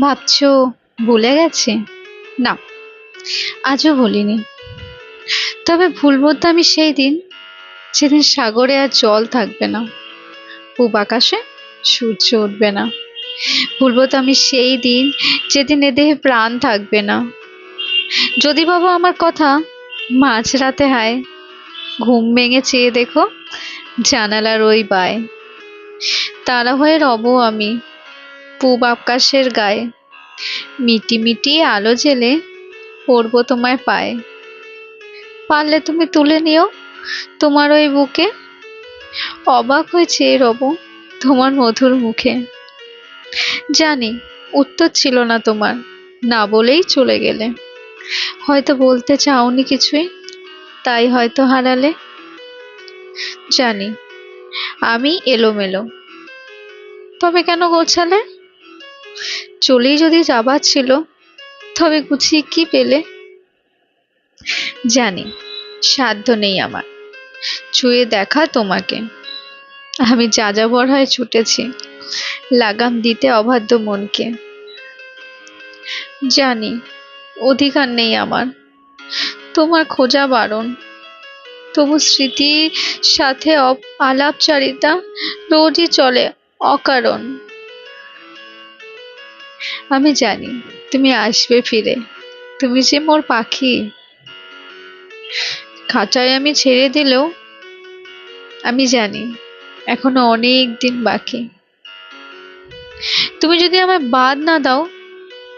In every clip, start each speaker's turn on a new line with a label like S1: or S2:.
S1: ভাবছ ভুলে গেছি? না, আজও ভুলিনি। তবে ভুলবো তো আমি সেই দিন যেদিন সাগরে আর জল থাকবে না। পূব আকাশে সূর্য উঠবে না। ভুলবো তো আমি সেই দিন, যেদিন এ দেহে প্রাণ থাকবে না। যদি ভাবো আমার কথা মাঝরাতে হায়, ঘুম ভেঙে চেয়ে দেখো জানালার ওই বায়। তারা হয়ে রব আমি পূব আকাশের গায়ে। মিটি মিটি আলো জেলে পড়ব তোমায় পায়ে। পারলে তুমি তুলে নিও তোমার ওই বুকে। অবাক হয়ে চেয়ে রব তোমার মধুর মুখে। জানি উত্তর ছিল না তোমার, না বলেই চলে গেলে। হয়তো বলতে চাওনি কিছুই, তাই হয়তো হারালে। জানি, আমি এলোমেলো। তবে কেন গোছালে? চলেই যদি যাবার ছিল, তবে গুছিয়ে কি পেলে? জানি, সাধ্য নেই আমার। ছুঁয়ে দেখা তোমাকে। আমি যা যাযাবর হয়ে ছুটেছি, লাগাম দিতে অবাধ্য মনকে। জানি, অধিকার নেই আমার। তোমার খোঁজা বারণ। তবু স্মৃতির সাথে আলাপচারিতা রোজই চলে অকারণ। আমি জানি, তুমি আসবে ফিরে। তুমি যে মোর পাখি। খাঁচায় আমি ছেড়ে দিলেও আমি জানি, এখনও অনেক দিন বাকি। তুমি যদি আমায় বাদ না দাও,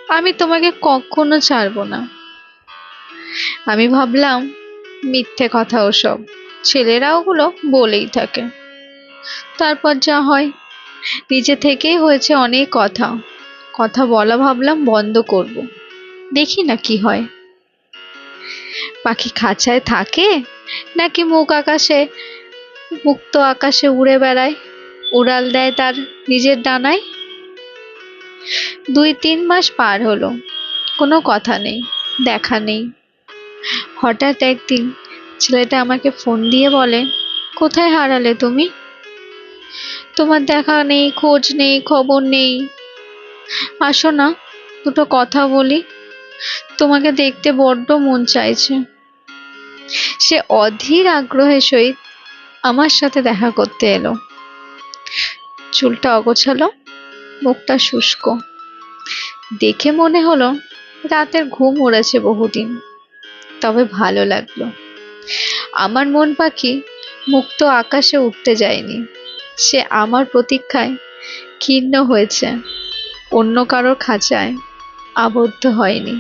S1: আমি তোমাকে কখনো ছাড়বো না। আমি ভাবলাম, মিথ্যে কথা ওসব। ছেলেরা ওগুলো বলেই থাকে। তারপর যা হয়, নিজে থেকেই হয়েছে অনেক কথা। কথা বলা ভাবলাম, বন্ধ করব। দেখি না কি হয়। পাখি খাঁচায় থাকে নাকি মুখ আকাশে? মুক্ত আকাশে উড়ে বেড়ায়, উড়াল দেয় তার নিজের ডানায়? দুই তিন মাস পার হলো, কোনো কথা নেই, দেখা নেই। হঠাৎ একদিন ছেলেটা আমাকে ফোন দিয়ে বলে, কোথায় হারালে তুমি? তোমার দেখা নেই, খোঁজ নেই, খবর নেই আসো না, দুটো কথা বলি। তোমাকে দেখতে বড্ড মন চাইছে। সে অধীর আগ্রহের সহিত আমার সাথে দেখা করতে এলো। চুলটা অগোছালো, মুখটা শুষ্ক। দেখে মনে হলো রাতের ঘুম উড়েছে বহুদিন, তবে ভালো লাগল। আমার মন পাখি মুক্ত আকাশে উঠতে যায়নি। সে আমার প্রতীক্ষায় ক্ষীণ হয়েছে। অন্য কারোর খাঁচায় আবদ্ধ হয়নি।